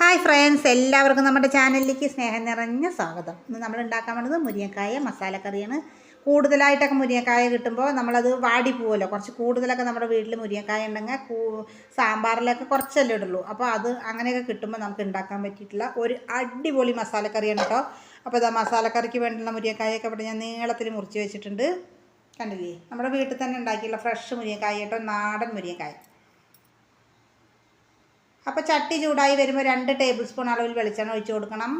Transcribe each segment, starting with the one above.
Hi friends എല്ലാവർക്കും നമ്മുടെ ചാനലിലേക്ക് സ്നേഹം നിറഞ്ഞ സ്വാഗതം. ഇന്ന് നമ്മൾ ഉണ്ടാക്കാൻ വേണ്ടത് മുരിങ്ങക്കായ മസാലക്കറിയാണ് കൂടുതലായിട്ടൊക്കെ മുരിങ്ങക്കായ കിട്ടുമ്പോൾ നമ്മളത് വാടി പോവുമല്ലോ കുറച്ച് കൂടുതലൊക്കെ നമ്മുടെ വീട്ടിൽ മുരിങ്ങക്കായ ഉണ്ടെങ്കിൽ സാമ്പാറിലൊക്കെ കുറച്ചല്ലേ ഇടുള്ളൂ. അപ്പോൾ അത് അങ്ങനെയൊക്കെ കിട്ടുമ്പോൾ നമുക്ക് ഉണ്ടാക്കാൻ പറ്റിയിട്ടുള്ള ഒരു അടിപൊളി മസാലക്കറിയാണ് കേട്ടോ. അപ്പോൾ ഇതാ മസാലക്കറിക്ക് വേണ്ടിയുള്ള മുരിങ്ങക്കായൊക്കെ ഇവിടെ ഞാൻ നീളത്തിൽ മുറിച്ച് വെച്ചിട്ടുണ്ട്. കണ്ടില്ലേ? നമ്മുടെ വീട്ടിൽ തന്നെ ഉണ്ടാക്കിയുള്ള ഫ്രഷ് മുരിങ്ങക്കായ കേട്ടോ. നാടൻ മുരിങ്ങക്കായ. അപ്പോൾ ചട്ടി ചൂടായി വരുമ്പോൾ രണ്ട് ടേബിൾ സ്പൂൺ അളവിൽ വെളിച്ചെണ്ണ ഒഴിച്ചു കൊടുക്കണം.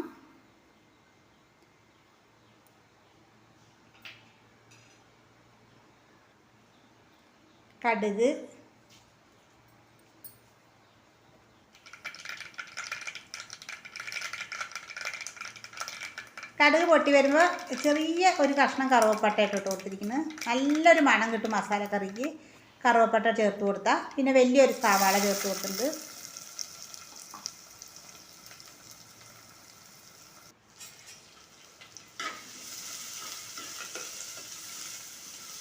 കടുക്. കടുക് പൊട്ടി വരുമ്പോൾ ചെറിയ ഒരു കഷ്ണം കറുവപ്പട്ട ഇട്ട് കൊടുത്തിരിക്കുന്നത് നല്ലൊരു മണം കിട്ടും മസാലക്കറിക്ക്. കറുവപ്പട്ട ചേർത്ത് കൊടുത്താൽ പിന്നെ വലിയൊരു സവാള ചേർത്ത് കൊടുത്തിട്ടുണ്ട്.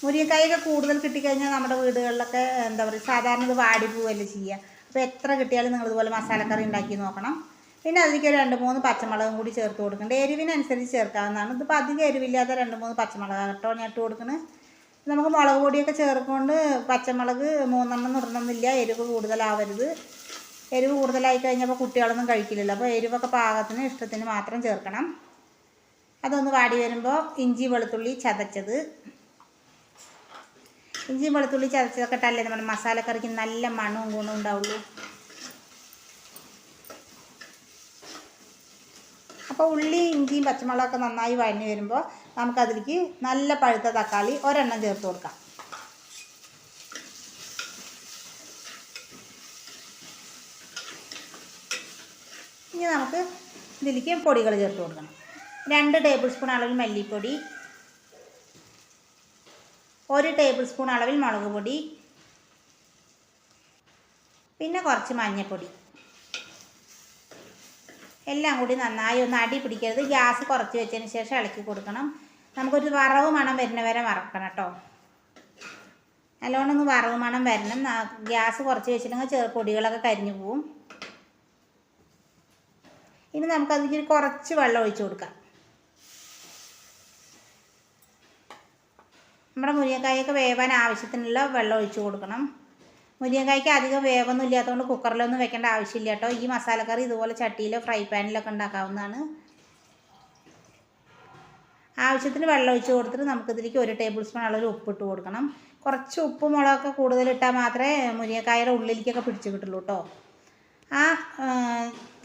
മുരിങ്ങക്കായൊക്കെ കൂടുതൽ കിട്ടിക്കഴിഞ്ഞാൽ നമ്മുടെ വീടുകളിലൊക്കെ എന്താ പറയുക സാധാരണ ഇത് വാടി പോവല്ലേ ചെയ്യുക. അപ്പോൾ എത്ര കിട്ടിയാലും നിങ്ങൾ ഇതുപോലെ മസാലക്കറി ഉണ്ടാക്കി നോക്കണം. പിന്നെ അതിലേക്ക് രണ്ട് മൂന്ന് പച്ചമുളകും കൂടി ചേർത്ത് കൊടുക്കേണ്ടത്. എരിവിനനുസരിച്ച് ചേർക്കാവുന്നതാണ്. ഇതിപ്പോൾ അധികം എരിവില്ലാത്ത രണ്ട് മൂന്ന് പച്ചമുളക് കേട്ടോ ഞാൻ ഇട്ട് കൊടുക്കുന്നത് നമുക്ക് മുളക് പൊടിയൊക്കെ ചേർക്കൊണ്ട് പച്ചമുളക് മൂന്നെണ്ണം ഇടണമെന്നില്ല. എരിവ് കൂടുതലാവരുത്. എരിവ് കൂടുതലായി കഴിഞ്ഞപ്പോൾ കുട്ടികളൊന്നും കഴിക്കില്ലല്ലോ. അപ്പോൾ എരിവൊക്കെ പാകത്തിന് ഇഷ്ടത്തിന് മാത്രം ചേർക്കണം. അതൊന്ന് വാടി വരുമ്പോൾ ഇഞ്ചി വെളുത്തുള്ളി ചതച്ചത്. ഇഞ്ചിയും വെളുത്തുള്ളി ചതച്ചതൊക്കെ ഇട്ടല്ലേ നമ്മുടെ മസാലക്കറിക്ക് നല്ല മണവും ഗുണവും ഉണ്ടാവുള്ളൂ. അപ്പോൾ ഉള്ളി ഇഞ്ചിയും പച്ചമുളകൊക്കെ നന്നായി വഴഞ്ഞു വരുമ്പോൾ നമുക്കതിലേക്ക് നല്ല പഴുത്ത തക്കാളി ഒരെണ്ണം ചേർത്ത് കൊടുക്കാം. ഇനി നമുക്ക് ഇതിലേക്ക് പൊടികൾ ചേർത്ത് കൊടുക്കണം. രണ്ട് ടേബിൾ സ്പൂൺ അളവിൽ മല്ലിപ്പൊടി ഒരു ടേബിൾ സ്പൂൺ അളവിൽ മുളക് പൊടി. പിന്നെ കുറച്ച് മഞ്ഞൾപ്പൊടി എല്ലാം കൂടി നന്നായി ഒന്ന് അടി പിടിക്കരുത്. ഗ്യാസ് കുറച്ച് വെച്ചതിന് ശേഷം ഇളക്കി കൊടുക്കണം. നമുക്കൊരു വറവ് മണം വരുന്ന വരെ വറക്കണം കേട്ടോ. നല്ലോണം ഒന്ന് വറവ് മണം വരണം. ഗ്യാസ് കുറച്ച് വെച്ചിട്ടുണ്ടെങ്കിൽ ചെറു പൊടികളൊക്കെ കരിഞ്ഞു പോവും. ഇനി നമുക്കതിൽ കുറച്ച് വെള്ളം ഒഴിച്ചു കൊടുക്കാം. നമ്മുടെ മുരിങ്ങക്കായൊക്കെ വേവാൻ ആവശ്യത്തിനുള്ള വെള്ളം ഒഴിച്ച് കൊടുക്കണം. മുരിങ്ങക്കായ്ക്ക് അധികം വേവൊന്നും ഇല്ലാത്തതുകൊണ്ട് കുക്കറിലൊന്നും വെക്കേണ്ട ആവശ്യമില്ല കേട്ടോ. ഈ മസാലക്കറി ഇതുപോലെ ചട്ടിയിലോ ഫ്രൈ പാനിലൊക്കെ ഉണ്ടാക്കാവുന്നതാണ്. ആവശ്യത്തിന് വെള്ളം ഒഴിച്ച് കൊടുത്തിട്ട് നമുക്കിതിലേക്ക് ഒരു ടേബിൾ സ്പൂൺ അളവിൽ ഉപ്പിട്ട് കൊടുക്കണം. കുറച്ച് ഉപ്പ് മുളകൊക്കെ കൂടുതലിട്ടാൽ മാത്രമേ മുരിങ്ങക്കായുടെ ഉള്ളിലേക്കൊക്കെ പിടിച്ച് കിട്ടുള്ളൂ കേട്ടോ. ആ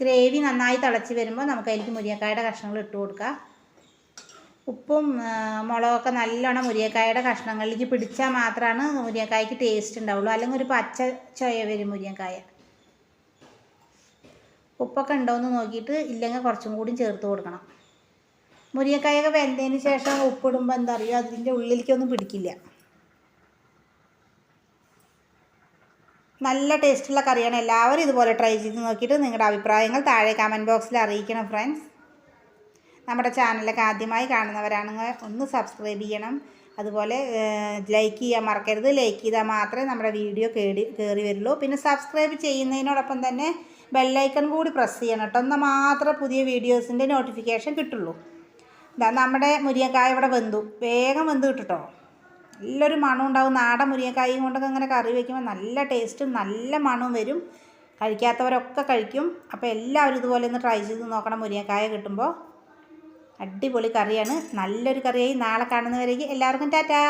ഗ്രേവി നന്നായി തിളച്ച് വരുമ്പോൾ നമുക്ക് അതിലേക്ക് മുരിങ്ങക്കായുടെ കഷ്ണങ്ങൾ ഇട്ട് കൊടുക്കാം. ഉപ്പും മുളകൊക്കെ നല്ലോണം മുരിങ്ങക്കായുടെ കഷ്ണങ്ങളിലേക്ക് പിടിച്ചാൽ മാത്രമാണ് മുരിങ്ങക്കായ്ക്ക് ടേസ്റ്റ് ഉണ്ടാവുള്ളൂ അല്ലെങ്കിൽ ഒരു പച്ച ചൊയ വരും മുരിങ്ങക്കായ. ഉപ്പൊക്കെ ഉണ്ടോയെന്ന് നോക്കിയിട്ട് ഇല്ലെങ്കിൽ കുറച്ചും കൂടി ചേർത്ത് കൊടുക്കണം. മുരിങ്ങക്കായൊക്കെ വെന്തതിന് ശേഷം ഉപ്പിടുമ്പോൾ എന്താ പറയുക അതിന്റെ ഉള്ളിലേക്കൊന്നും പിടിക്കില്ല. നല്ല ടേസ്റ്റുള്ള കറിയാണ്. എല്ലാവരും ഇതുപോലെ ട്രൈ ചെയ്ത് നോക്കിയിട്ട് നിങ്ങളുടെ അഭിപ്രായങ്ങൾ താഴെ കമന്റ് ബോക്സിൽ അറിയിക്കണം ഫ്രണ്ട്സ് നമ്മുടെ ചാനലൊക്കെ ആദ്യമായി കാണുന്നവരാണെങ്കിൽ ഒന്ന് സബ്സ്ക്രൈബ് ചെയ്യണം. അതുപോലെ ലൈക്ക് ചെയ്യാൻ മറക്കരുത്. ലൈക്ക് ചെയ്താൽ മാത്രമേ നമ്മുടെ വീഡിയോ കേടി കയറി വരുള്ളൂ. പിന്നെ സബ്സ്ക്രൈബ് ചെയ്യുന്നതിനോടൊപ്പം തന്നെ ബെല്ലൈക്കൺ കൂടി പ്രസ് ചെയ്യണം കേട്ടോ. എന്നാൽ മാത്രമേ പുതിയ വീഡിയോസിന്റെ നോട്ടിഫിക്കേഷൻ കിട്ടുള്ളൂ. ഇതാ നമ്മുടെ മുരിങ്ങക്കായ ഇവിടെ വെന്തു. വേഗം വെന്ത് കിട്ടുട്ടോ. നല്ലൊരു മണം ഉണ്ടാവും. നാടൻ മുരിങ്ങക്കായും കൊണ്ടൊക്കെ ഇങ്ങനെ കറി വയ്ക്കുമ്പോൾ നല്ല ടേസ്റ്റും നല്ല മണവും വരും. കഴിക്കാത്തവരൊക്കെ കഴിക്കും. അപ്പോൾ എല്ലാവരും ഇതുപോലെ ഒന്ന് ട്രൈ ചെയ്ത് നോക്കണം. മുരിങ്ങക്കായ കിട്ടുമ്പോൾ അടിപൊളി കറിയാണ് നല്ലൊരു കറിയായി നാളെ കാണുന്നവരേക്ക് എല്ലാവർക്കും ടാറ്റാ